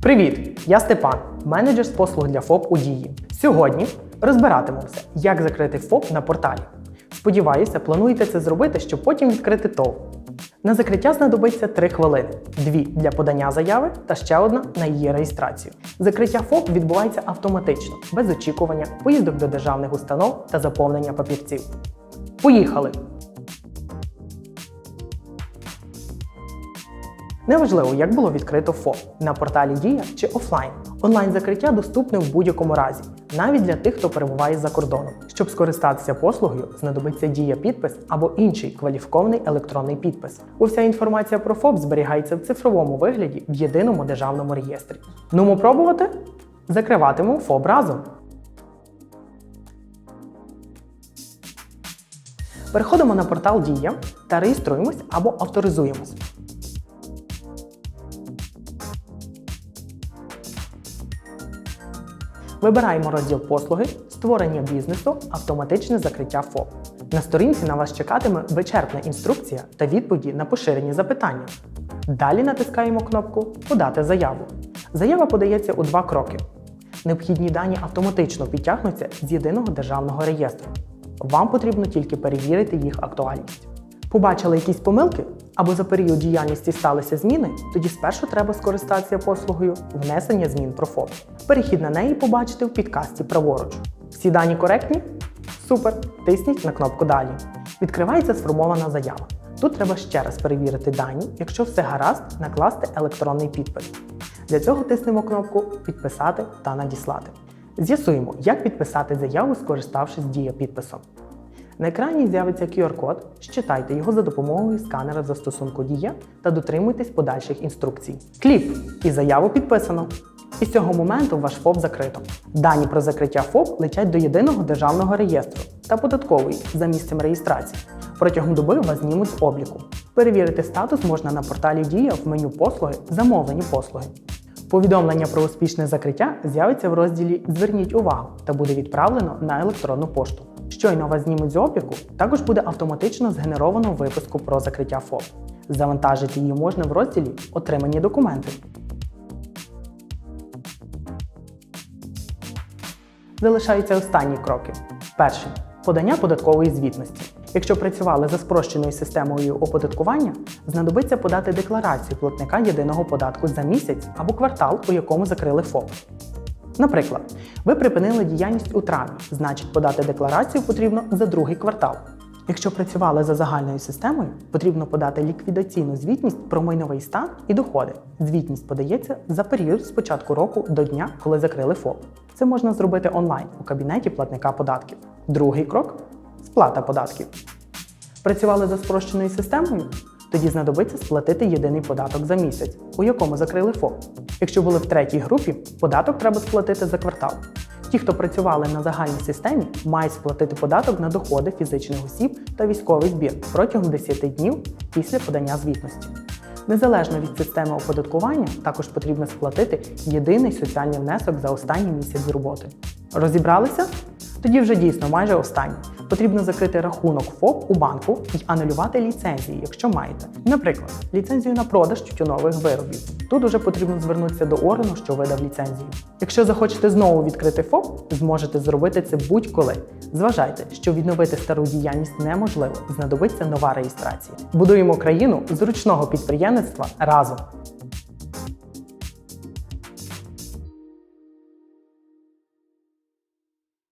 Привіт! Я Степан, менеджер з послуг для ФОП у дії. Сьогодні розбиратимемося, як закрити ФОП на порталі. Сподіваюся, плануєте це зробити, щоб потім відкрити ТОВ. На закриття знадобиться 3 хвилини: дві для подання заяви та ще одна на її реєстрацію. Закриття ФОП відбувається автоматично, без очікування, поїздок до державних установ та заповнення папірців. Поїхали! Неважливо, як було відкрито ФОП на порталі Дія чи офлайн. Онлайн закриття доступне в будь-якому разі, навіть для тих, хто перебуває за кордоном. Щоб скористатися послугою, знадобиться дія підпис або інший кваліфікований електронний підпис. Уся інформація про ФОП зберігається в цифровому вигляді в єдиному державному реєстрі. Нумо пробувати? Закриватимемо ФОП разом. Переходимо на портал Дія та реєструємось або авторизуємось. Вибираємо розділ послуги, створення бізнесу, автоматичне закриття ФОП. На сторінці на вас чекатиме вичерпна інструкція та відповіді на поширені запитання. Далі натискаємо кнопку Подати заяву. Заява подається у два кроки. Необхідні дані автоматично підтягнуться з єдиного державного реєстру. Вам потрібно тільки перевірити їх актуальність. Побачили якісь помилки або за період діяльності сталися зміни, тоді спершу треба скористатися послугою внесення змін про ФОП. Перехід на неї побачите в підкасті праворуч. Всі дані коректні? Супер! Тисніть на кнопку Далі. Відкривається сформована заява. Тут треба ще раз перевірити дані, якщо все гаразд, накласти електронний підпис. Для цього тиснемо кнопку Підписати та надіслати. З'ясуємо, як підписати заяву, скориставшись дія підписом. На екрані з'явиться QR-код, щитайте його за допомогою сканера застосунку Дія та дотримуйтесь подальших інструкцій. Кліп і заяву підписано. І з цього моменту ваш ФОП закрито. Дані про закриття ФОП летять до єдиного державного реєстру та податковий за місцем реєстрації. Протягом доби вас знімуть з обліку. Перевірити статус можна на порталі Дія в меню послуги Замовлені послуги. Повідомлення про успішне закриття з'явиться в розділі Зверніть увагу та буде відправлено на електронну пошту. Щойно вас знімуть з обліку, також буде автоматично згенеровано виписку про закриття ФОП. Завантажити її можна в розділі Отримані документи. Залишаються останні кроки. Перший подання податкової звітності. Якщо працювали за спрощеною системою оподаткування, знадобиться подати декларацію платника єдиного податку за місяць або квартал, у якому закрили ФОП. Наприклад, ви припинили діяльність у травні, значить подати декларацію потрібно за другий квартал. Якщо працювали за загальною системою, потрібно подати ліквідаційну звітність про майновий стан і доходи. Звітність подається за період з початку року до дня, коли закрили ФОП. Це можна зробити онлайн у кабінеті платника податків. Другий крок сплата податків. Працювали за спрощеною системою? Тоді знадобиться сплатити єдиний податок за місяць, у якому закрили ФОП. Якщо були в третій групі, податок треба сплатити за квартал. Ті, хто працювали на загальній системі, мають сплатити податок на доходи фізичних осіб та військовий збір протягом 10 днів після подання звітності. Незалежно від системи оподаткування, також потрібно сплатити єдиний соціальний внесок за останній місяць роботи. Розібралися? Тоді вже дійсно майже останній. Потрібно закрити рахунок ФОП у банку і анулювати ліцензії, якщо маєте. Наприклад, ліцензію на продаж тютюнових виробів. Тут уже потрібно звернутися до органу, що видав ліцензію. Якщо захочете знову відкрити ФОП, зможете зробити це будь-коли. Зважайте, що відновити стару діяльність неможливо, знадобиться нова реєстрація. Будуємо країну зручного підприємництва разом.